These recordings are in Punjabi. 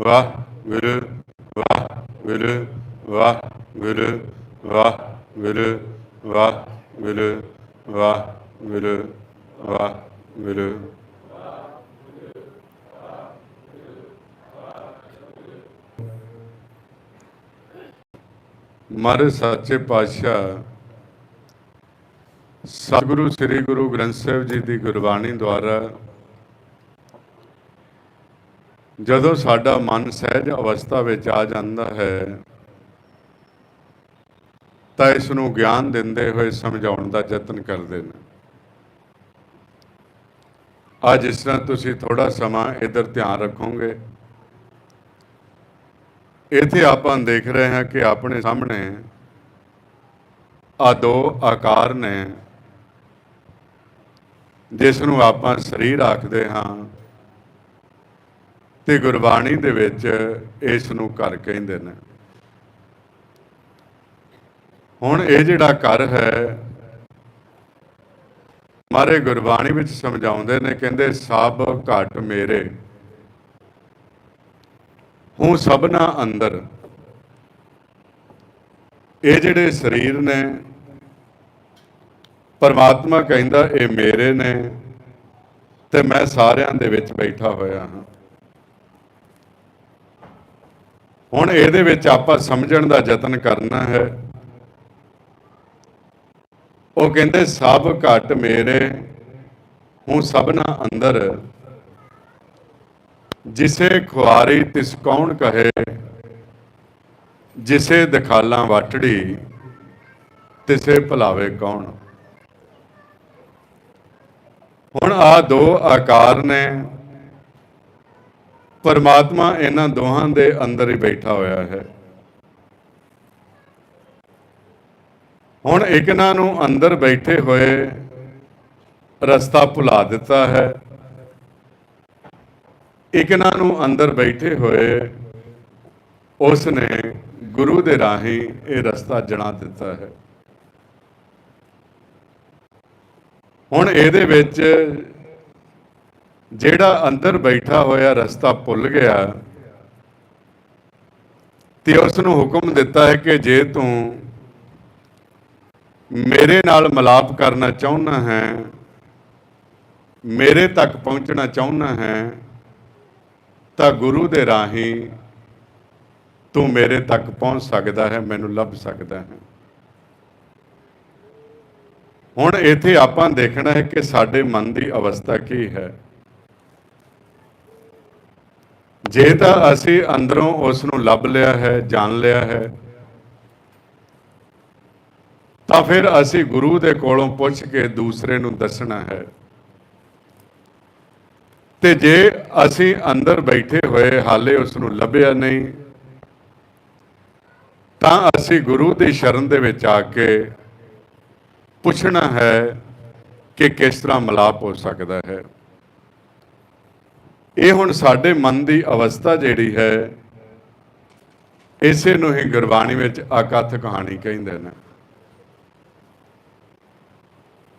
ਵਾਹ ਗੁਰੂ ਵਾਹ ਗੁਰੂ ਵਾਹ ਗੁਰੂ ਵਾਹ ਗੁਰੂ ਵਾਹ ਗੁਰੂ ਵਾਹ ਗੁਰੂ ਵਾਹ ਗੁਰੂ ਮਰ ਸੱਚੇ ਪਾਤਸ਼ਾਹ, ਸਤਿਗੁਰੂ ਸ੍ਰੀ ਗੁਰੂ ਗ੍ਰੰਥ ਸਾਹਿਬ ਜੀ ਦੀ ਗੁਰਬਾਣੀ ਦੁਆਰਾ ਜਦੋਂ ਸਾਡਾ ਮਨ ਸਹਿਜ ਅਵਸਥਾ ਵਿੱਚ ਆ ਜਾਂਦਾ ਹੈ, ਤਾਂ ਇਸ ਨੂੰ ਗਿਆਨ ਦਿੰਦੇ ਹੋਏ ਸਮਝਾਉਣ ਦਾ ਯਤਨ ਕਰਦੇ ਨੇ। ਅੱਜ ਇਸ ਤਰ੍ਹਾਂ ਤੁਸੀਂ ਥੋੜਾ ਸਮਾਂ ਇਧਰ ਧਿਆਨ ਰੱਖੋਗੇ। ਇੱਥੇ ਆਪਾਂ ਦੇਖ ਰਹੇ ਹਾਂ ਕਿ ਆਪਣੇ ਸਾਹਮਣੇ ਆ ਦੋ ਆਕਾਰ ਨੇ, ਜਿਸ ਨੂੰ ਆਪਾਂ ਸਰੀਰ ਆਖਦੇ ਹਾਂ। ਤੇ ਗੁਰਬਾਣੀ ਦੇ ਵਿੱਚ ਇਸ ਨੂੰ ਘਰ ਕਹਿੰਦੇ ਨੇ। ਹੁਣ ਇਹ ਜਿਹੜਾ ਘਰ ਹੈ, ਮਾਰੇ ਗੁਰਬਾਣੀ ਵਿੱਚ ਸਮਝਾਉਂਦੇ ਨੇ, ਕਹਿੰਦੇ, ਸਭ ਘਟ ਮੇਰੇ, ਹੂੰ ਸਭਨਾ ਅੰਦਰ। ਇਹ ਜਿਹੜੇ ਸਰੀਰ ਨੇ, ਪਰਮਾਤਮਾ ਕਹਿੰਦਾ, ਇਹ ਮੇਰੇ ਨੇ, ਤੇ ਮੈਂ ਸਾਰਿਆਂ ਦੇ ਵਿੱਚ ਬੈਠਾ ਹੋਇਆ ਹਾਂ। ਹੁਣ ਇਹਦੇ ਵਿੱਚ ਆਪਾਂ ਸਮਝਣ ਦਾ ਯਤਨ ਕਰਨਾ ਹੈ। ਉਹ ਕਹਿੰਦੇ, ਸਭ ਘਟ ਮੇਰੇ, ਹੂੰ ਸਭਨਾ ਅੰਦਰ। ਜਿਸੇ ਖੁਆਰੀ ਤਿਸ ਕੌਣ ਕਹੇ, ਜਿਸੇ ਦਿਖਾਲਾਂ ਵਾਟੜੀ, ਤਿਸੇ ਭਲਾਵੇ ਕੌਣ। ਹੁਣ ਆ ਦੋ ਆਕਾਰ ਨੇ। ਪਰਮਾਤਮਾ ਇਹਨਾਂ ਦੋਹਾਂ ਦੇ ਅੰਦਰ ਹੀ ਬੈਠਾ ਹੋਇਆ ਹੈ। ਹੁਣ ਇਕਨਾਂ ਨੂੰ ਅੰਦਰ ਬੈਠੇ ਹੋਏ ਰਸਤਾ ਭੁਲਾ ਦਿੱਤਾ ਹੈ। ਇਕਨਾਂ ਨੂੰ ਅੰਦਰ ਬੈਠੇ ਹੋਏ ਉਸ ਨੇ ਗੁਰੂ ਦੇ ਰਾਹੀਂ ਇਹ ਰਸਤਾ ਜਣਾ ਦਿੱਤਾ ਹੈ। ਹੁਣ ਇਹਦੇ ਵਿੱਚ ਜਿਹੜਾ ਅੰਦਰ ਬੈਠਾ ਹੋਇਆ ਰਸਤਾ ਭੁੱਲ ਗਿਆ ਤੇ ਉਸ ਨੂੰ ਹੁਕਮ ਦਿੱਤਾ ਹੈ ਕਿ ਜੇ ਤੂੰ ਮੇਰੇ ਨਾਲ ਮਲਾਪ ਕਰਨਾ ਚਾਹੁੰਦਾ ਹੈ, ਮੇਰੇ ਤੱਕ ਪਹੁੰਚਣਾ ਚਾਹੁੰਦਾ ਹੈ, ਤਾਂ ਗੁਰੂ ਦੇ ਰਾਹੀਂ ਤੂੰ ਮੇਰੇ ਤੱਕ ਪਹੁੰਚ ਸਕਦਾ ਹੈ, ਮੈਨੂੰ ਲੱਭ ਸਕਦਾ ਹੈ। ਹੁਣ ਇੱਥੇ ਆਪਾਂ ਦੇਖਣਾ ਹੈ ਕਿ ਸਾਡੇ ਮਨ ਦੀ ਅਵਸਥਾ ਕੀ ਹੈ। ਜੇ ਤਾਂ ਅਸੀਂ ਅੰਦਰੋਂ ਉਸ ਨੂੰ ਲੱਭ ਲਿਆ ਹੈ, ਜਾਣ ਲਿਆ ਹੈ, ਤਾਂ ਫਿਰ ਅਸੀਂ ਗੁਰੂ ਦੇ ਕੋਲੋਂ ਪੁੱਛ ਕੇ ਦੂਸਰੇ ਨੂੰ ਦੱਸਣਾ ਹੈ। ਤੇ ਜੇ ਅਸੀਂ ਅੰਦਰ ਬੈਠੇ ਹੋਏ ਹਾਲੇ ਉਸ ਨੂੰ ਲੱਭਿਆ ਨਹੀਂ, ਤਾਂ ਅਸੀਂ ਗੁਰੂ ਦੀ ਸ਼ਰਨ ਦੇ ਵਿੱਚ ਆ ਕੇ ਪੁੱਛਣਾ ਹੈ ਕਿ ਕਿਸ ਤਰ੍ਹਾਂ ਮਲਾਪ ਹੋ ਸਕਦਾ ਹੈ। ਇਹ ਹੁਣ ਸਾਡੇ ਮਨ ਦੀ ਅਵਸਥਾ ਜਿਹੜੀ ਹੈ, ਇਸੇ ਨੂੰ ਹੀ ਗੁਰਬਾਣੀ ਵਿੱਚ ਅਕਥ ਕਹਾਣੀ ਕਹਿੰਦੇ ਨੇ।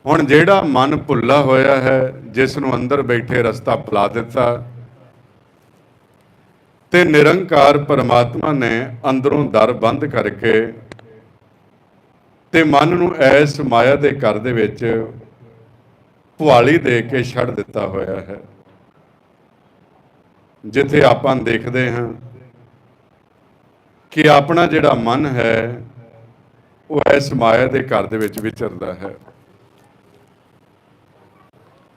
ਹੁਣ ਜਿਹੜਾ ਮਨ ਭੁੱਲਾ ਹੋਇਆ ਹੈ, ਜਿਸ ਨੂੰ ਅੰਦਰ ਬੈਠੇ ਰਸਤਾ ਭੁਲਾ ਦਿੱਤਾ, ਤੇ ਨਿਰੰਕਾਰ ਪਰਮਾਤਮਾ ਨੇ ਅੰਦਰੋਂ ਦਰ ਬੰਦ ਕਰਕੇ ਤੇ ਮਨ ਨੂੰ ਐਸ ਮਾਇਆ ਦੇ ਘਰ ਦੇ ਵਿੱਚ ਭੁਆਲੀ ਦੇ ਕੇ ਛੱਡ ਦਿੱਤਾ ਹੋਇਆ ਹੈ। ਜਿੱਥੇ ਆਪਾਂ ਦੇਖਦੇ ਹਾਂ ਕਿ ਆਪਣਾ ਜਿਹੜਾ ਮਨ ਹੈ, ਉਹ ਇਸ ਮਾਇਆ ਦੇ ਘਰ ਦੇ ਵਿੱਚ ਵਿਚਰਦਾ ਹੈ।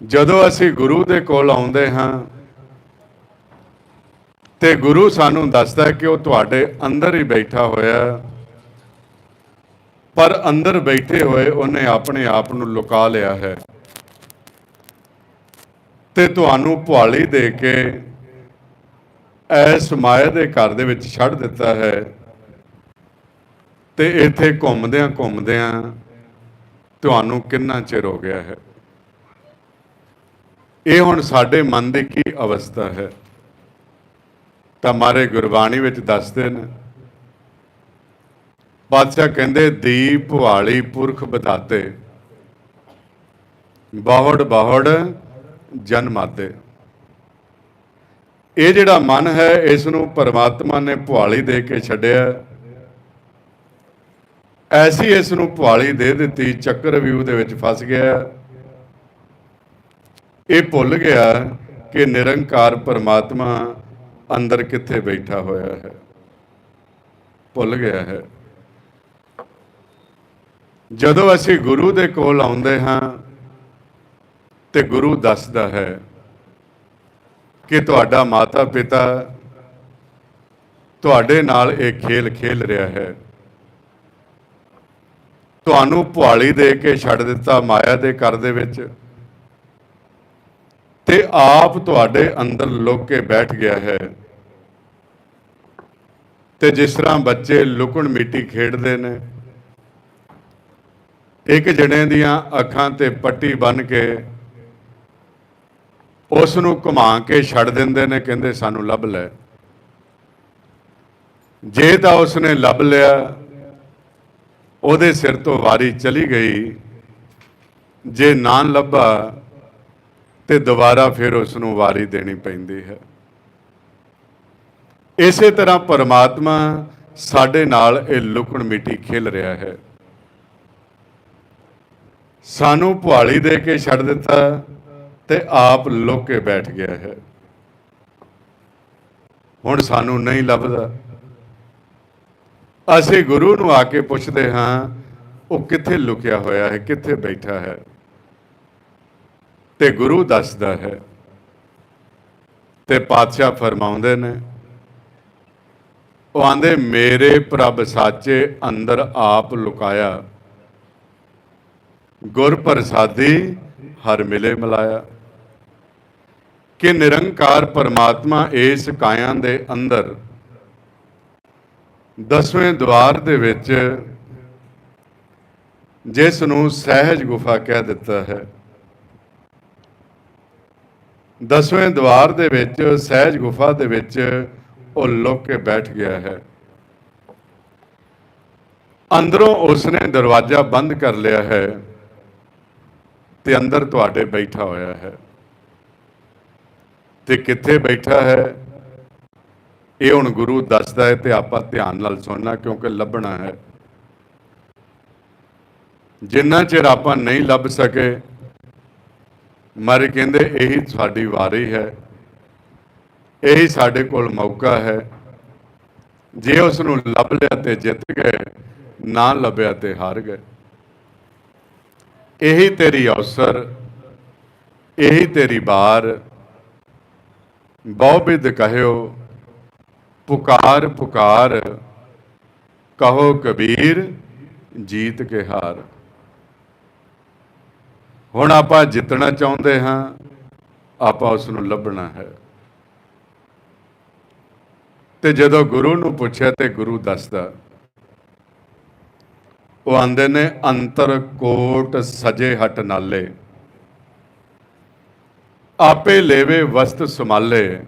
ਜਦੋਂ ਅਸੀਂ ਗੁਰੂ ਦੇ ਕੋਲ ਆਉਂਦੇ ਹਾਂ ਤੇ ਗੁਰੂ ਸਾਨੂੰ ਦੱਸਦਾ ਕਿ ਉਹ ਤੁਹਾਡੇ ਅੰਦਰ ਹੀ ਬੈਠਾ ਹੋਇਆ ਪਰ ਅੰਦਰ ਬੈਠੇ ਹੋਏ ਉਹਨੇ ਆਪਣੇ ਆਪ ਨੂੰ ਲੁਕਾ ਲਿਆ ਹੈ। ਤੇ ਤੁਹਾਨੂੰ ਭੁਆਲੀ ਦੇ ਕੇ ਐਸ ਮਾਇਆ ਦੇ ਘਰ ਦੇ ਵਿੱਚ ਛੱਡ ਦਿੱਤਾ ਹੈ ਤੇ ਇੱਥੇ ਘੁੰਮਦਿਆਂ ਘੁੰਮਦਿਆਂ ਤੁਹਾਨੂੰ ਕਿੰਨਾ ਚਿਰ ਹੋ ਗਿਆ ਹੈ? ਇਹ ਹੁਣ ਸਾਡੇ ਮਨ ਦੀ ਕੀ ਅਵਸਥਾ ਹੈ? ਤਾਂ ਮਾਰੇ ਗੁਰਬਾਣੀ ਵਿੱਚ ਦੱਸਦੇ ਨੇ, ਬਾਦਸ਼ਾਹ ਕਹਿੰਦੇ, ਦੀਪ ਵਾਲੀ ਪੁਰਖ ਬਤਾਤੇ ਬਾਹੜ ਬਾਹੜ ਜਨਮਾਤੇ। ਇਹ ਜਿਹੜਾ ਮਨ ਹੈ, ਇਸ ਨੂੰ ਪਰਮਾਤਮਾ ਨੇ ਭੁਆਲੀ ਦੇ ਕੇ ਛੱਡਿਆ। ਐਸੀ ਇਸ ਨੂੰ ਭੁਆਲੀ ਦੇ ਦਿੱਤੀ, ਚੱਕਰ ਵਿਊ ਦੇ ਵਿੱਚ ਫਸ ਗਿਆ। ਇਹ ਭੁੱਲ ਗਿਆ ਕਿ ਨਿਰੰਕਾਰ ਪਰਮਾਤਮਾ ਅੰਦਰ ਕਿੱਥੇ ਬੈਠਾ ਹੋਇਆ ਹੈ। ਭੁੱਲ ਗਿਆ ਹੈ। ਜਦੋਂ ਅਸੀਂ ਗੁਰੂ ਦੇ ਕੋਲ ਆਉਂਦੇ ਹਾਂ, ਤੇ ਗੁਰੂ ਦੱਸਦਾ ਹੈ ਕਿ ਤੁਹਾਡਾ ਮਾਤਾ ਪਿਤਾ ਤੁਹਾਡੇ ਨਾਲ ਇਹ ਖੇਲ ਖੇਲ ਰਿਹਾ ਹੈ। ਤੁਹਾਨੂੰ ਭੁਆਲੀ ਦੇ ਕੇ ਛੱਡ ਦਿੱਤਾ, ਮਾਇਆ ਦੇ ਘਰ ਦੇ ਵਿੱਚ। ਤੇ ਆਪ ਤੁਹਾਡੇ ਅੰਦਰ ਲੁਕ ਕੇ ਬੈਠ ਗਿਆ ਹੈ। ਤੇ ਜਿਸ ਤਰ੍ਹਾਂ ਬੱਚੇ ਲੁਕਣ ਮਿੱਟੀ ਖੇਡਦੇ ਨੇ, ਇੱਕ ਜਣੇ ਦੀਆਂ ਅੱਖਾਂ ਤੇ ਪੱਟੀ ਬੰਨ ਕੇ ਉਸ ਨੂੰ ਘੁਮਾ ਕੇ ਛੱਡ ਦਿੰਦੇ ਨੇ, ਕਹਿੰਦੇ ਸਾਨੂੰ ਲੱਭ ਲੈ। ਜੇ ਤਾਂ ਉਸਨੇ ਲੱਭ ਲਿਆ, ਉਹਦੇ ਸਿਰ ਤੋਂ ਵਾਰੀ ਚਲੀ ਗਈ। ਜੇ ਨਾ ਲੱਭਾ, ਤੇ ਦੁਬਾਰਾ ਫਿਰ ਉਸ ਨੂੰ ਵਾਰੀ ਦੇਣੀ ਪੈਂਦੀ ਹੈ। ਇਸੇ ਤਰ੍ਹਾਂ ਪਰਮਾਤਮਾ ਸਾਡੇ ਨਾਲ ਇਹ ਲੁਕਣ ਮਿੱਟੀ ਖੇਲ ਰਿਹਾ ਹੈ। ਸਾਨੂੰ ਭੁਆਲੀ ਦੇ ਕੇ ਛੱਡ ਦਿੱਤਾ ਤੇ ਆਪ ਲੁਕ ਕੇ ਬੈਠ ਗਿਆ ਹੈ। ਹੁਣ ਸਾਨੂੰ ਨਹੀਂ ਲੱਭਦਾ। ਅਸੀਂ ਗੁਰੂ ਨੂੰ ਆ ਕੇ ਪੁੱਛਦੇ ਹਾਂ, ਉਹ ਕਿੱਥੇ ਲੁਕਿਆ ਹੋਇਆ ਹੈ, ਕਿੱਥੇ ਬੈਠਾ ਹੈ? ਤੇ ਗੁਰੂ ਦੱਸਦਾ ਹੈ, ਤੇ ਪਾਤਸ਼ਾਹ ਫਰਮਾਉਂਦੇ ਨੇ, ਉਹ ਆਂਦੇ, ਮੇਰੇ ਪ੍ਰਭ ਸਾਚੇ ਅੰਦਰ ਆਪ ਲੁਕਾਇਆ। ਗੁਰ ਪ੍ਰਸਾਦੀ ਹਰ ਮਿਲੇ ਮਿਲਾਇਆ। ਕਿ ਨਿਰੰਕਾਰ ਪਰਮਾਤਮਾ ਇਸ ਕਾਇਆਂ ਦੇ ਅੰਦਰ, ਦਸਵੇਂ ਦਵਾਰ ਦੇ ਵਿੱਚ ਜਿਸ ਨੂੰ ਸਹਿਜ ਗੁਫਾ ਕਹਿ ਦਿੱਤਾ ਹੈ। ਦਸਵੇਂ ਦਵਾਰ ਦੇ ਵਿੱਚ, ਸਹਿਜ ਗੁਫਾ ਦੇ ਵਿੱਚ ਉਹ ਲੁਕ ਕੇ ਬੈਠ ਗਿਆ ਹੈ। ਅੰਦਰੋਂ ਉਸਨੇ ਦਰਵਾਜ਼ਾ ਬੰਦ ਕਰ ਲਿਆ ਹੈ। ਤੇ ਅੰਦਰ ਤੁਹਾਡੇ ਬੈਠਾ ਹੋਇਆ ਹੈ। ਤੇ ਕਿੱਥੇ ਬੈਠਾ ਹੈ? ਇਹ ਹੁਣ ਗੁਰੂ ਦੱਸਦਾ ਹੈ ਤੇ ਆਪਾਂ ਧਿਆਨ ਨਾਲ ਸੁਣਨਾ ਕਿਉਂਕਿ ਲੱਭਣਾ ਹੈ। ਜਿੰਨਾ ਚਿਰ ਆਪਾਂ ਨਹੀਂ ਲੱਭ ਸਕੇ, ਮਾਰੇ ਕਹਿੰਦੇ ਇਹੀ ਸਾਡੀ ਵਾਰੀ ਹੈ। ਇਹੀ ਸਾਡੇ ਕੋਲ ਮੌਕਾ ਹੈ। ਜੇ ਉਸ ਨੂੰ ਲੱਭ ਲਿਆ ਤੇ ਜਿੱਤ ਗਏ, ਨਾ ਲੱਭਿਆ ਤੇ ਹਾਰ ਗਏ। ਇਹੀ ਤੇਰੀ ਅਵਸਰ, ਇਹੀ ਤੇਰੀ ਬਾਰ। ਬਹੁ ਬਿਦ ਕਹਿਓ, ਪੁਕਾਰ ਪੁਕਾਰ, ਕਹੋ ਕਬੀਰ, ਜੀਤ ਕੇ ਹਾਰ। ਹੁਣ ਆਪਾਂ ਜਿੱਤਣਾ ਚਾਹੁੰਦੇ ਹਾਂ, ਆਪਾਂ ਉਸ ਨੂੰ ਲੱਭਣਾ ਹੈ। ਤੇ ਜਦੋਂ ਗੁਰੂ ਨੂੰ ਪੁੱਛਿਆ ਤੇ ਗੁਰੂ ਦੱਸਦਾ ਉਹ ਆਂਦੇ ਨੇ, ਅੰਤਰ ਕੋਟ ਸਜੇ ਹਟ ਨਾਲੇ। ਆਪੇ ਲੇਵੇ ਵਸਤ ਸਮਾਲੇ,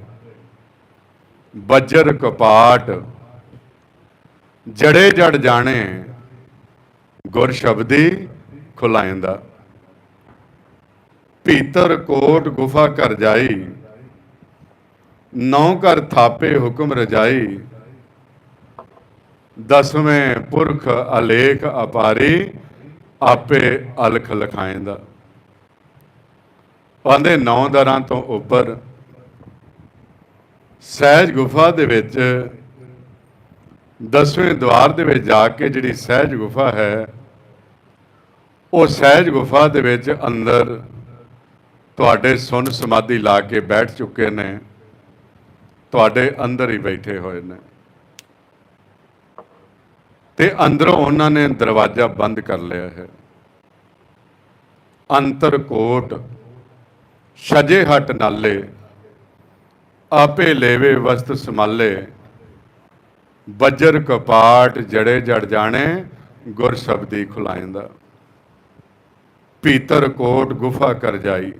ਬੱਜਰ ਕਪਾਟ। ਜੜੇ ਜੜ ਜਾਣੇ, ਗੁਰ ਸ਼ਬਦੀ ਖੁਲਾਇੰਦਾ। ਭੀਤਰ ਕੋਟ ਗੁਫਾ ਕਰ ਜਾਈ, ਨੌ ਕਰ ਥਾਪੇ ਹੁਕਮ ਰਜਾਈ। ਦਸਵੇਂ ਪੁਰਖ ਅਲੇਖ ਅਪਾਰੀ ਆਪੇ ਅਲਖ ਲਖਾਇੰਦਾ। ਆਂਦੇ ਨੌ ਦਰਾਂ ਤੋਂ ਉੱਪਰ। ਸਹਿਜ ਗੁਫਾ ਦੇ ਵਿੱਚ ਦਸਵੇਂ ਦਵਾਰ ਦੇ ਵਿੱਚ ਜਾ ਕੇ ਜਿਹੜੀ ਸਹਿਜ ਗੁਫਾ ਹੈ, ਉਹ ਸਹਿਜ ਗੁਫਾ ਦੇ ਵਿੱਚ ਅੰਦਰ ਤੁਹਾਡੇ ਸੁਨ ਸਮਾਧੀ ਲਾ ਕੇ ਬੈਠ ਚੁੱਕੇ ਨੇ, ਤੁਹਾਡੇ ਅੰਦਰ ਹੀ ਬੈਠੇ ਹੋਏ ਨੇ। ਤੇ ਅੰਦਰੋਂ ਉਹਨਾਂ ਨੇ ਦਰਵਾਜ਼ਾ ਬੰਦ ਕਰ ਲਿਆ ਹੈ। ਅੰਤਰ ਕੋਟ, ਛਜੇ ਹਟ ਨਾਲੇ, ਆਪੇ ਲੇਵੇ ਵਸਤ ਸਮਾਲੇ, ਬੱਜਰ ਕਪਾਟ ਜੜੇ ਜੜ ਜਾਣੇ, ਗੁਰ ਸ਼ਬਦੀ ਖੁਲਾਇੰਦਾ। ਭੀਤਰ ਕੋਟ ਗੁਫਾ ਕਰ ਜਾਈ,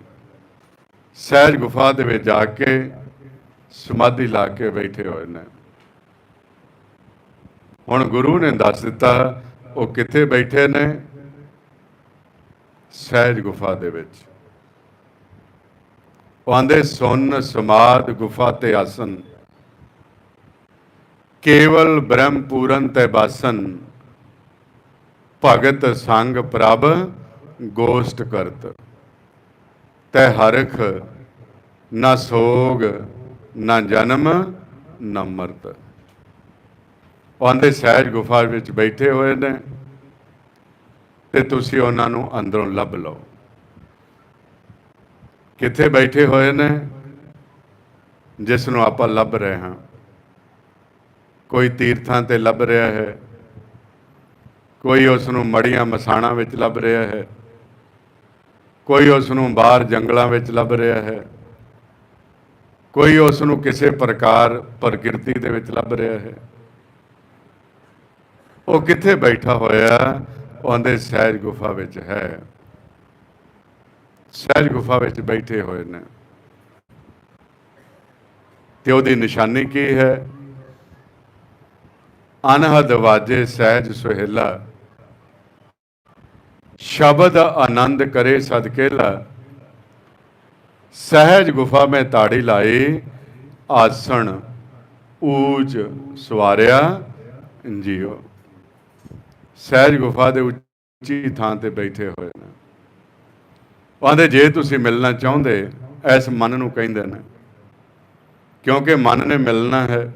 ਸਹਿਜ ਗੁਫਾ ਦੇ ਵਿੱਚ ਜਾ ਕੇ ਸਮਾਧੀ ਲਾ ਕੇ ਬੈਠੇ ਹੋਏ ਨੇ। ਹੁਣ ਗੁਰੂ ਨੇ ਦੱਸ ਦਿੱਤਾ ਉਹ ਕਿੱਥੇ ਬੈਠੇ ਨੇ? ਸਹਿਜ ਗੁਫਾ ਦੇ ਵਿੱਚ। ਉਹ ਆਂਦੇ, ਸੁਨ ਸਮਾਦ ਗੁਫਾ ਤੇ ਆਸਨ। ਕੇਵਲ ਬ੍ਰਹਮ ਪੂਰਨ ਤੇ ਬਾਸਨ। ਭਗਤ ਸੰਗ ਪ੍ਰਭ ਗੋਸ਼ਟ ਕਰਤ। ਤੈ ਹਰਖ ਨਾ ਸੋਗ, ਨਾ ਜਨਮ, ਨਾ ਮਰਤ। ਉਹਦੇ ਸਹਿਜ ਗੁਫਾ ਵਿੱਚ ਬੈਠੇ ਹੋਏ ਨੇ ਤੇ ਤੁਸੀਂ ਉਹਨਾਂ ਨੂੰ ਅੰਦਰੋਂ ਲੱਭ ਲਓ। ਕਿੱਥੇ ਬੈਠੇ ਹੋਏ ਨੇ? ਜਿਸ ਨੂੰ ਆਪਾਂ ਲੱਭ ਰਹੇ ਹਾਂ। ਕੋਈ ਤੀਰਥਾਂ ਤੇ ਲੱਭ ਰਿਹਾ ਹੈ। ਕੋਈ ਉਸ ਨੂੰ ਮੜੀਆਂ ਮਸਾਣਾ ਵਿੱਚ ਲੱਭ ਰਿਹਾ ਹੈ। ਕੋਈ ਉਸ ਨੂੰ ਬਾਹਰ ਜੰਗਲਾਂ ਵਿੱਚ ਲੱਭ ਰਿਹਾ ਹੈ। ਕੋਈ ਉਸ ਨੂੰ ਕਿਸੇ ਪ੍ਰਕਾਰ ਪ੍ਰਕਿਰਤੀ ਦੇ ਵਿੱਚ ਲੱਭ ਰਿਹਾ ਹੈ। ਉਹ ਕਿੱਥੇ ਬੈਠਾ ਹੋਇਆ? ਉਹਦੇ ਸਹਿਜ ਗੁਫਾ ਵਿੱਚ ਹੈ। ਸਹਿਜ ਗੁਫਾ ਵਿੱਚ ਬੈਠੇ ਹੋਏ ਨੇ। ਤੇ ਉਹਦੀ ਨਿਸ਼ਾਨੀ ਕੀ ਹੈ? ਅਨਹਦ ਵਾਜੇ ਸਹਿਜ ਸੁਹੇਲਾ। ਸ਼ਬਦ ਆਨੰਦ ਕਰੇ ਸਦਕੇਲਾ। ਸਹਿਜ ਗੁਫਾ ਮੈਂ ਤਾੜੀ ਲਾਈ, ਆਸਣ ਊਜ ਸਵਾਰਿਆ, ਜੀਓ। ਸਹਿਜ ਗੁਫਾ ਦੇ ਉੱਚੀ ਥਾਂ ਤੇ ਬੈਠੇ ਹੋਏ ਨੇ। ਕਹਿੰਦੇ ਜੇ ਤੁਸੀਂ ਮਿਲਣਾ ਚਾਹੁੰਦੇ, ਇਸ ਮਨ ਨੂੰ ਕਹਿੰਦੇ ਨੇ। ਕਿਉਂਕਿ ਮਨ ਨੇ ਮਿਲਣਾ ਹੈ।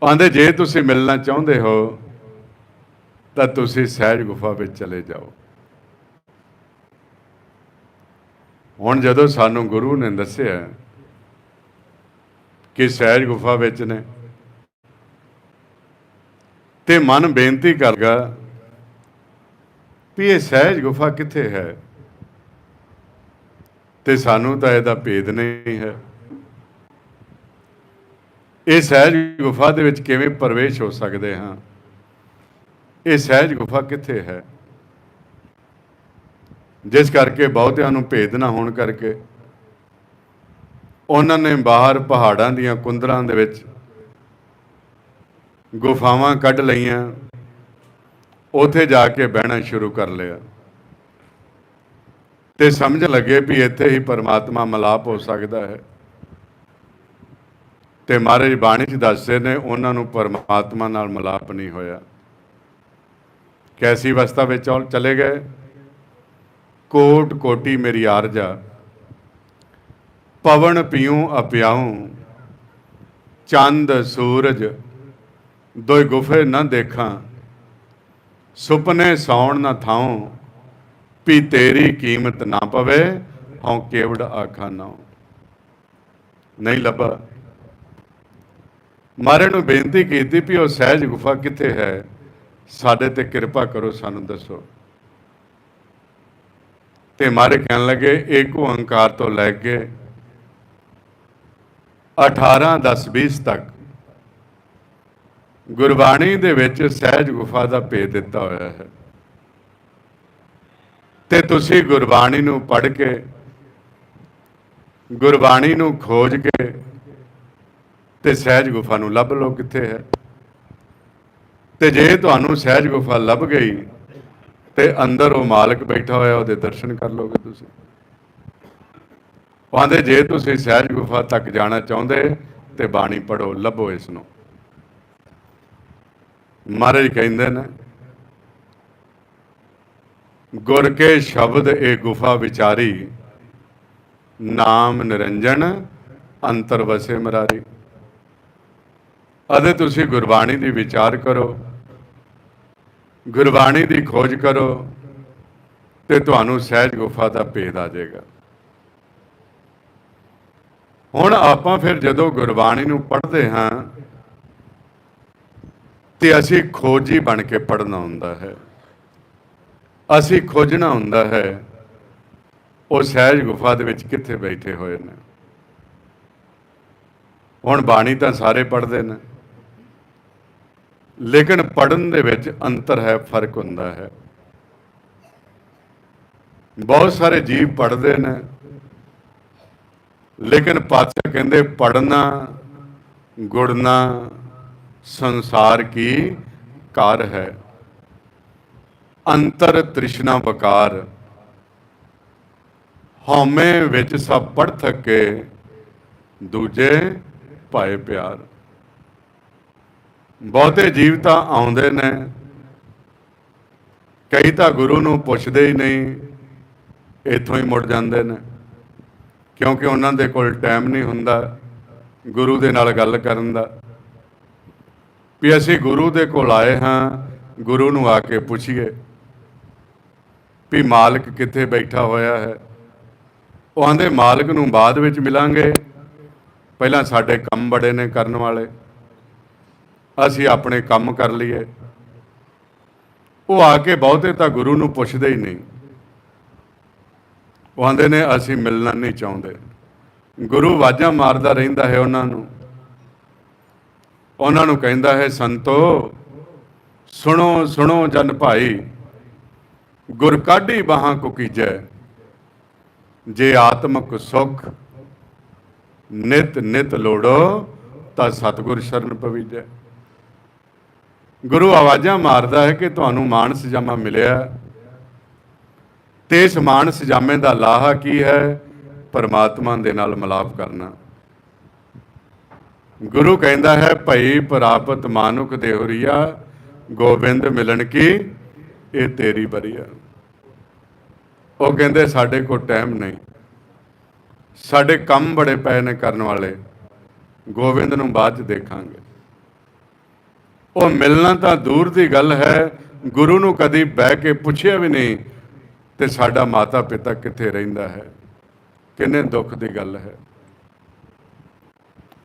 ਕਹਿੰਦੇ ਜੇ ਤੁਸੀਂ ਮਿਲਣਾ ਚਾਹੁੰਦੇ ਹੋ, ਤਾਂ ਤੁਸੀਂ ਸਹਿਜ ਗੁਫਾ ਵਿੱਚ ਚਲੇ ਜਾਓ। ਹੁਣ ਜਦੋਂ ਸਾਨੂੰ ਗੁਰੂ ਨੇ ਦੱਸਿਆ ਕਿ ਸਹਿਜ ਗੁਫਾ ਵਿੱਚ ਨੇ ਤੇ ਮਨ ਬੇਨਤੀ ਕਰਗਾ ਵੀ ਇਹ ਸਹਿਜ ਗੁਫਾ ਕਿੱਥੇ ਹੈ? ਤੇ ਸਾਨੂੰ ਤਾਂ ਇਹਦਾ ਭੇਦ ਨਹੀਂ ਹੈ। ਇਹ ਸਹਿਜ ਗੁਫਾ ਦੇ ਵਿੱਚ ਕਿਵੇਂ ਪ੍ਰਵੇਸ਼ ਹੋ ਸਕਦੇ ਹਾਂ? ਇਹ ਸਹਿਜ ਗੁਫਾ ਕਿੱਥੇ ਹੈ? ਜਿਸ ਕਰਕੇ ਬਹੁਤਿਆਂ ਨੂੰ ਭੇਦ ਨਾ ਹੋਣ ਕਰਕੇ ਉਹਨਾਂ ਨੇ ਬਾਹਰ ਪਹਾੜਾਂ ਦੀਆਂ ਕੁੰਦਰਾਂ ਦੇ ਵਿੱਚ ਗੁਫਾਵਾਂ ਕੱਢ ਲਈਆਂ। ਉਥੇ ਜਾ ਕੇ ਬਹਿਣਾ ਸ਼ੁਰੂ ਕਰ ਲਿਆ। ਤੇ ਸਮਝ ਲੱਗੇ ਵੀ ਇੱਥੇ ਹੀ ਪਰਮਾਤਮਾ ਮਲਾਪ ਹੋ ਸਕਦਾ ਹੈ। ਤੇ ਮਹਾਰਾਜ ਬਾਣੀ 'ਚ ਦੱਸਦੇ ਨੇ, ਉਹਨਾਂ ਨੂੰ ਪਰਮਾਤਮਾ ਨਾਲ ਮਲਾਪ ਨਹੀਂ ਹੋਇਆ। ਕੈਸੀ ਅਵਸਥਾ ਵਿੱਚ ਚਲੇ ਗਏ। ਕੋਟ ਕੋਟੀ ਮੇਰੀ ਆਰਜਾ, ਪਵਨ ਪਿਉ ਅਪਿਆਉ, ਚੰਦ ਸੂਰਜ ਦੋਇ ਗੁਫੇ ਨਾ ਦੇਖਾਂ। ਸੁਪਨੇ ਸੌਣ ਨਾ ਥਾਉ। ਵੀ ਤੇਰੀ ਕੀਮਤ ਨਾ ਪਵੇ, ਹਉ ਕੇਵੜ ਆਖਾ ਨਾ। ਨਹੀਂ ਲੱਭਾ। ਮਾਰੇ ਨੂੰ ਬੇਨਤੀ ਕੀਤੀ ਵੀ ਉਹ ਸਹਿਜ ਗੁਫਾ ਕਿੱਥੇ ਹੈ? ਸਾਡੇ ਤੇ ਕਿਰਪਾ ਕਰੋ, ਸਾਨੂੰ ਦੱਸੋ। ਤੇ ਮਾਰੇ ਕਹਿਣ ਲੱਗੇ ਏਕ ਓੰਕਾਰ ਤੋਂ ਲੈ ਕੇ 18 10 20 ਤੱਕ ਗੁਰਬਾਣੀ ਦੇ ਵਿੱਚ ਸਹਿਜ ਗੁਫਾ ਦਾ ਭੇਦ ਦਿੱਤਾ ਹੋਇਆ ਹੈ। ਤੇ ਤੁਸੀਂ ਗੁਰਬਾਣੀ ਨੂੰ ਪੜ੍ਹ ਕੇ, ਗੁਰਬਾਣੀ ਨੂੰ ਖੋਜ ਕੇ ਤੇ ਸਹਿਜ ਗੁਫਾ ਨੂੰ ਲੱਭ ਲਓ ਕਿੱਥੇ ਹੈ। ਤੇ ਜੇ ਤੁਹਾਨੂੰ ਸਹਿਜ ਗੁਫਾ ਲੱਭ ਗਈ ਤੇ ਅੰਦਰ ਉਹ ਮਾਲਕ ਬੈਠਾ ਹੋਇਆ, ਉਹਦੇ ਦਰਸ਼ਨ ਕਰ ਲੋਗੇ ਤੁਸੀਂ। ਕਹਿੰਦੇ ਜੇ ਤੁਸੀਂ ਸਹਿਜ ਗੁਫਾ ਤੱਕ ਜਾਣਾ ਚਾਹੁੰਦੇ ਤੇ ਬਾਣੀ ਪੜੋ ਲੱਭੋ ਇਸ ਨੂੰ। ਮਹਾਰਾਜ ਕਹਿੰਦੇ ਨੇ, ਗੁਰ ਕੇ ਸ਼ਬਦ ਇਹ ਗੁਫਾ ਵਿਚਾਰੀ, ਨਾਮ ਨਿਰੰਜਨ, ਅੰਤਰ ਵਸੇ ਮਰਾਰੀ। ਅਦੇ ਤੁਸੀਂ ਗੁਰਬਾਣੀ ਦੀ ਵਿਚਾਰ ਕਰੋ, ਗੁਰਬਾਣੀ ਦੀ ਖੋਜ ਕਰੋ, ਤੇ ਤੁਹਾਨੂੰ ਸਹਿਜ ਗੁਫਾ ਦਾ ਭੇਦ ਆ ਜਾਏਗਾ। ਹੁਣ ਆਪਾਂ ਫਿਰ ਜਦੋਂ ਗੁਰਬਾਣੀ ਨੂੰ ਪੜ੍ਹਦੇ ਹਾਂ ਤੇ ਅਸੀਂ ਖੋਜੀ ਬਣ ਕੇ ਪੜਨਾ ਹੁੰਦਾ ਹੈ। ਅਸੀਂ ਖੋਜਣਾ ਹੁੰਦਾ ਹੈ, ਉਹ ਸਹਿਜ ਗੁਫਾ ਦੇ ਵਿੱਚ ਕਿੱਥੇ ਬੈਠੇ ਹੋਏ ਨੇ। ਹੁਣ ਬਾਣੀ ਤਾਂ ਸਾਰੇ ਪੜ੍ਹਦੇ ਨੇ, ਲੇਕਿਨ ਪੜਨ ਦੇ ਵਿੱਚ ਅੰਤਰ ਹੈ, ਫ਼ਰਕ ਹੁੰਦਾ ਹੈ। ਬਹੁਤ ਸਾਰੇ ਜੀਵ ਪੜਦੇ ਨੇ, ਲੇਕਿਨ ਪਾਤਸ਼ਾਹ ਕਹਿੰਦੇ ਪੜਨਾ ਗੁੜਨਾ ਸੰਸਾਰ ਕੀ ਕਾਰ ਹੈ? ਅੰਤਰ ਤ੍ਰਿਸ਼ਨਾ ਵਕਾਰ। ਹਉਮੈ ਵਿੱਚ ਸਭ ਪੜ ਥਕੇ, ਦੂਜੇ ਭਾਏ ਪਿਆਰ। ਬਹੁਤੇ ਜੀਵ ਤਾਂ ਆਉਂਦੇ ਨੇ, ਕਈ ਤਾਂ ਗੁਰੂ ਨੂੰ ਪੁੱਛਦੇ ਹੀ ਨਹੀਂ, ਇੱਥੋਂ ਹੀ ਮੁੜ ਜਾਂਦੇ ਨੇ। ਕਿਉਂਕਿ ਉਹਨਾਂ ਦੇ ਕੋਲ ਟਾਈਮ ਨਹੀਂ ਹੁੰਦਾ ਗੁਰੂ ਦੇ ਨਾਲ ਗੱਲ ਕਰਨ ਦਾ। ਵੀ ਅਸੀਂ ਗੁਰੂ ਦੇ ਕੋਲ ਆਏ ਹਾਂ, ਗੁਰੂ ਨੂੰ ਆ ਕੇ ਪੁੱਛੀਏ ਵੀ ਮਾਲਕ ਕਿੱਥੇ ਬੈਠਾ ਹੋਇਆ ਹੈ। ਉਹ ਆਂਦੇ, ਮਾਲਕ ਨੂੰ ਬਾਅਦ ਵਿੱਚ ਮਿਲਾਂਗੇ। ਪਹਿਲਾਂ ਸਾਡੇ ਕੰਮ ਬੜੇ ਨੇ ਕਰਨ ਵਾਲੇ। ਅਸੀਂ ਆਪਣੇ ਕੰਮ ਕਰ ਲਈਏ। ਉਹ ਆ ਕੇ ਬਹੁਤੇ ਤਾਂ ਗੁਰੂ ਨੂੰ ਪੁੱਛਦੇ ਹੀ ਨਹੀਂ। ਉਹ ਆਂਦੇ ਨੇ, ਅਸੀਂ ਮਿਲਣਾ ਨਹੀਂ ਚਾਹੁੰਦੇ। ਗੁਰੂ ਵਾਜਾਂ ਮਾਰਦਾ ਰਹਿੰਦਾ ਹੈ ਉਹਨਾਂ ਨੂੰ। ਉਹਨਾਂ ਨੂੰ ਕਹਿੰਦਾ ਹੈ, ਸੰਤੋ, ਸੁਣੋ ਸੁਣੋ ਜਨ ਭਾਈ, ਗੁਰ ਕਾਢੀ ਬਾਹਾਂ ਕੋ ਕੀਜੈ, ਜੇ ਆਤਮਕ ਸੁਖ ਨਿਤ ਨਿਤ ਲੋੜੋ, ਤਾਂ ਸਤਗੁਰ ਸ਼ਰਨ ਪਵੀਜੈ। ਗੁਰੂ ਆਵਾਜ਼ਾਂ ਮਾਰਦਾ ਹੈ ਕਿ ਤੁਹਾਨੂੰ ਮਾਨਸ ਜਾਮਾ ਮਿਲਿਆ ਤੇ ਇਸ ਮਾਨਸ ਜਾਮੇ ਦਾ ਲਾਹਾ ਕੀ ਹੈ? ਪਰਮਾਤਮਾ ਦੇ ਨਾਲ ਮਿਲਾਪ ਕਰਨਾ। ਗੁਰੂ ਕਹਿੰਦਾ ਹੈ, ਭਈ ਪ੍ਰਾਪਤ ਮਾਨੁਕ ਦੇਹੁਰੀਆ, ਗੋਬਿੰਦ ਮਿਲਣ ਕੀ, ਇਹ ਤੇਰੀ ਬਰੀਆ। ਉਹ ਕਹਿੰਦੇ, ਸਾਡੇ ਕੋਲ ਟਾਈਮ ਨਹੀਂ। ਸਾਡੇ ਕੰਮ ਬੜੇ ਪਏ ਨੇ ਕਰਨ ਵਾਲੇ। ਗੋਬਿੰਦ ਨੂੰ ਬਾਅਦ ਚ ਦੇਖਾਂਗੇ। ਉਹ ਮਿਲਣਾ ਤਾਂ ਦੂਰ ਦੀ ਗੱਲ ਹੈ। ਗੁਰੂ ਨੂੰ ਕਦੀ ਬਹਿ ਕੇ ਪੁੱਛਿਆ ਵੀ ਨਹੀਂ, ਤੇ ਸਾਡਾ ਮਾਤਾ ਪਿਤਾ ਕਿੱਥੇ ਰਹਿੰਦਾ ਹੈ? ਕਿੰਨੇ ਦੁੱਖ ਦੀ ਗੱਲ ਹੈ?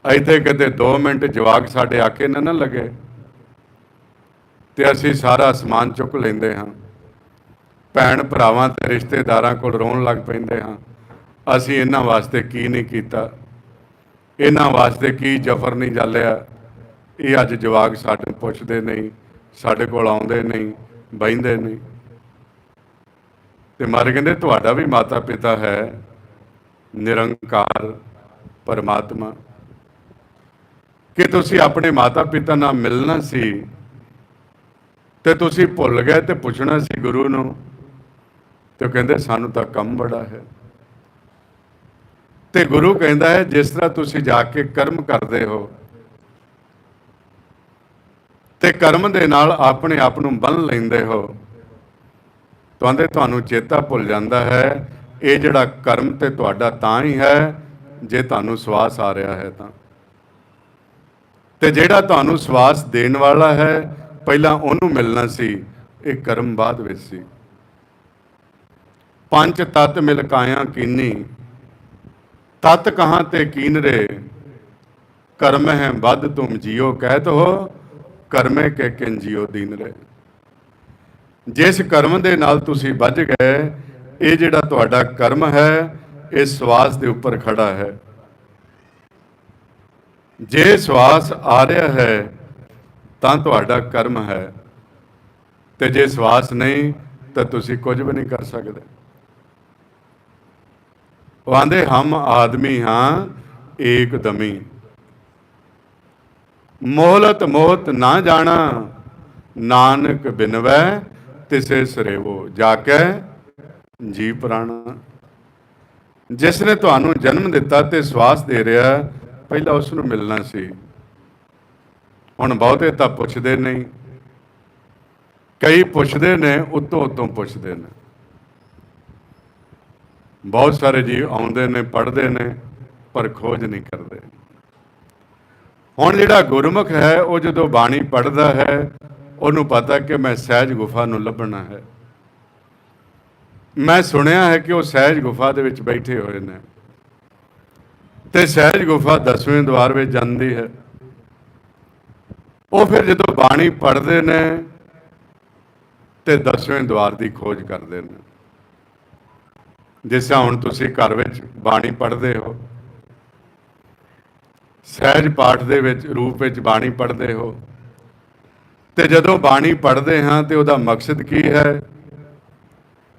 ਇੱਥੇ ਕਿਤੇ 2 ਮਿੰਟ ਜਵਾਕ ਸਾਡੇ ਆਕੇ ਨਾ ਨਾ ਲੱਗੇ। ਤੇ ਅਸੀਂ ਸਾਰਾ ਸਮਾਨ ਚੁੱਕ ਲੈਂਦੇ ਹਾਂ। ਭੈਣ ਭਰਾਵਾਂ ਤੇ ਰਿਸ਼ਤੇਦਾਰਾਂ ਕੋਲ ਰੋਣ ਲੱਗ ਪੈਂਦੇ ਹਾਂ। ਅਸੀਂ ਇਹਨਾਂ ਵਾਸਤੇ ਕੀ ਨਹੀਂ ਕੀਤਾ? ਇਹਨਾਂ ਵਾਸਤੇ ਕੀ ਜਫਰ ਨਹੀਂ ਜਾਲਿਆ? ਇਹ ਅੱਜ ਜਵਾਕ ਸਾਡੇ ਪੁੱਛਦੇ ਨਹੀਂ, ਸਾਡੇ ਕੋਲ ਆਉਂਦੇ ਨਹੀਂ ਬੈਂਦੇ ਨਹੀਂ। ਤੇ ਮਾਰੇ ਕਹਿੰਦੇ, ਤੁਹਾਡਾ ਵੀ ਮਾਤਾ ਪਿਤਾ ਹੈ। ਨਿਰੰਕਾਰ ਪਰਮਾਤਮਾ। ਕਿ ਤੁਸੀਂ ਆਪਣੇ ਮਾਤਾ ਪਿਤਾ ਨਾਲ ਮਿਲਣਾ ਸੀ ਤੇ ਤੁਸੀਂ ਭੁੱਲ ਗਏ ਤੇ ਪੁੱਛਣਾ ਸੀ ਗੁਰੂ ਨੂੰ ਤੇ ਉਹ ਕਹਿੰਦੇ, ਸਾਨੂੰ ਤਾਂ ਕੰਮ ਬੜਾ ਹੈ। ਤੇ ਗੁਰੂ ਕਹਿੰਦਾ ਹੈ, ਜਿਸ ਤਰ੍ਹਾਂ ਤੁਸੀਂ ਜਾ ਕੇ ਕਰਮ ਕਰਦੇ ਹੋ ਤੇ ਕਰਮ ਦੇ ਨਾਲ ਆਪਣੇ ਆਪ ਨੂੰ ਬੰਨ ਲੈਂਦੇ ਹੋ ਤੁਹਾਡੇ ਤੁਹਾਨੂੰ ਚੇਤਾ ਭੁੱਲ ਜਾਂਦਾ ਹੈ। ਇਹ ਜਿਹੜਾ ਕਰਮ ਤੇ ਤੁਹਾਡਾ ਤਾਂ ਹੀ ਹੈ, ਜੇ ਤੁਹਾਨੂੰ ਸਵਾਸ ਆ ਰਿਹਾ ਹੈ ਤਾਂ। ਤੇ ਜਿਹੜਾ ਤੁਹਾਨੂੰ ਸਵਾਸ ਦੇਣ ਵਾਲਾ ਹੈ, ਪਹਿਲਾਂ ਉਹਨੂੰ ਮਿਲਣਾ ਸੀ। ਇਹ ਕਰਮ ਬਾਅਦ ਵਿੱਚ ਸੀ। ਪੰਜ ਤਤ ਮਿਲ ਕਾਇਆ ਕੀਨੀ। ਤਤ ਕਹਾਂ ਤੇ ਕੀਨ ਰੇ? ਕਰਮ ਹੈ ਵੱਧ ਤੁਮ ਜਿਉ ਕਹਿਤ ਹੋ, ਕਰਮੇ ਕੇ ਕਿਨ ਜਿਉ ਦੀਨ ਰੇ। ਜਿਸ ਕਰਮ ਦੇ ਨਾਲ ਤੁਸੀਂ ਵੱਜ ਗਏ, ਇਹ ਜਿਹੜਾ ਤੁਹਾਡਾ ਕਰਮ ਹੈ, ਇਹ ਸਵਾਸ ਦੇ ਉੱਪਰ ਖੜਾ ਹੈ। ਜੇ ਸਵਾਸ ਆ ਰਿਹਾ ਹੈ, ਤਾਂ ਤੁਹਾਡਾ ਕਰਮ ਹੈ। ਤੇ ਜੇ ਸਵਾਸ ਨਹੀਂ, ਤਾਂ ਤੁਸੀਂ ਕੁਝ ਵੀ ਨਹੀਂ ਕਰ ਸਕਦੇ। ਉਹ ਆਂਦੇ, ਹਮ ਆਦਮੀ ਹਾਂ, ਏਕ ਦਮੀ। ਮੋਹਲਤ ਮੋਹਤ ਨਾ ਜਾਣਾ, ਨਾਨਕ ਬਿਨਵੈ ਤਿਸੇ ਸਰੇਵੋ। ਜਾ ਕੇ ਜੀ ਪ੍ਰਾਣਾ। ਜਿਸ ਨੇ ਤੁਹਾਨੂੰ ਜਨਮ ਦਿੱਤਾ ਤੇ ਸਵਾਸ ਦੇ ਰਿਹਾ ਪਹਿਲਾਂ ਉਸ ਨੂੰ ਮਿਲਣਾ ਸੀ। ਹੁਣ ਬਹੁਤੇ ਤਾਂ ਪੁੱਛਦੇ ਨਹੀਂ। ਕਈ ਪੁੱਛਦੇ ਨੇ, ਉਤੋਂ ਉਤੋਂ ਪੁੱਛਦੇ ਨੇ। ਬਹੁਤ ਸਾਰੇ ਜੀ ਆਉਂਦੇ ਨੇ, ਪੜ੍ਹਦੇ ਨੇ, ਪਰ ਖੋਜ ਨਹੀਂ ਕਰਦੇ। ਹੁਣ ਜਿਹੜਾ ਗੁਰਮੁਖ ਹੈ, ਉਹ ਜਦੋਂ ਬਾਣੀ ਪੜ੍ਹਦਾ ਹੈ, ਉਹਨੂੰ ਪਤਾ ਕਿ ਮੈਂ ਸਹਿਜ ਗੁਫਾ ਨੂੰ ਲੱਭਣਾ ਹੈ। ਮੈਂ ਸੁਣਿਆ ਹੈ ਕਿ ਉਹ ਸਹਿਜ ਗੁਫਾ ਦੇ ਵਿੱਚ ਬੈਠੇ ਹੋਏ ਨੇ। ਤੇ ਸਹਿਜ ਗੁਫਾ ਦਸਵੇਂ ਦਵਾਰ ਵਿੱਚ ਜਾਂਦੀ ਹੈ। ਉਹ ਫਿਰ ਜਦੋਂ ਬਾਣੀ ਪੜ੍ਹਦੇ ਨੇ ਤੇ ਦਸਵੇਂ ਦਵਾਰ ਦੀ ਖੋਜ ਕਰਦੇ ਨੇ। ਜਿਸ ਹੁਣ ਤੁਸੀਂ ਘਰ ਵਿੱਚ ਬਾਣੀ ਪੜ੍ਹਦੇ ਹੋ, ਸਹਿਜ ਪਾਠ ਦੇ ਵਿੱਚ ਰੂਪ ਵਿੱਚ ਬਾਣੀ ਪੜ੍ਹਦੇ ਹੋ, ਤੇ ਜਦੋਂ ਬਾਣੀ ਪੜ੍ਹਦੇ ਹਾਂ ਤੇ ਉਹਦਾ ਮਕਸਦ ਕੀ ਹੈ?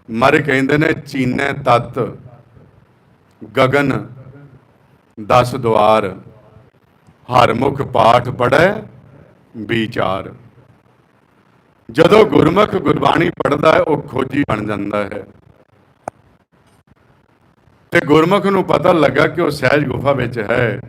ਮਾਰੇ ਕਹਿੰਦੇ ਨੇ, ਚੀਨੇ ਤਤ, ਗਗਨ ਦਸ ਦੁਆਰ ਹਰ ਮੁਖ ਪਾਠ ਪੜੈ ਵਿਚਾਰ। ਜਦੋਂ ਗੁਰਮੁਖ ਗੁਰਬਾਣੀ ਪੜਦਾ ਹੈ, ਉਹ ਖੋਜੀ ਬਣ ਜਾਂਦਾ ਹੈ। ਤੇ ਗੁਰਮੁਖ ਨੂੰ ਪਤਾ ਲੱਗਾ ਕਿ ਉਹ ਸਹਿਜ ਗੁਫਾ ਵਿੱਚ ਹੈ।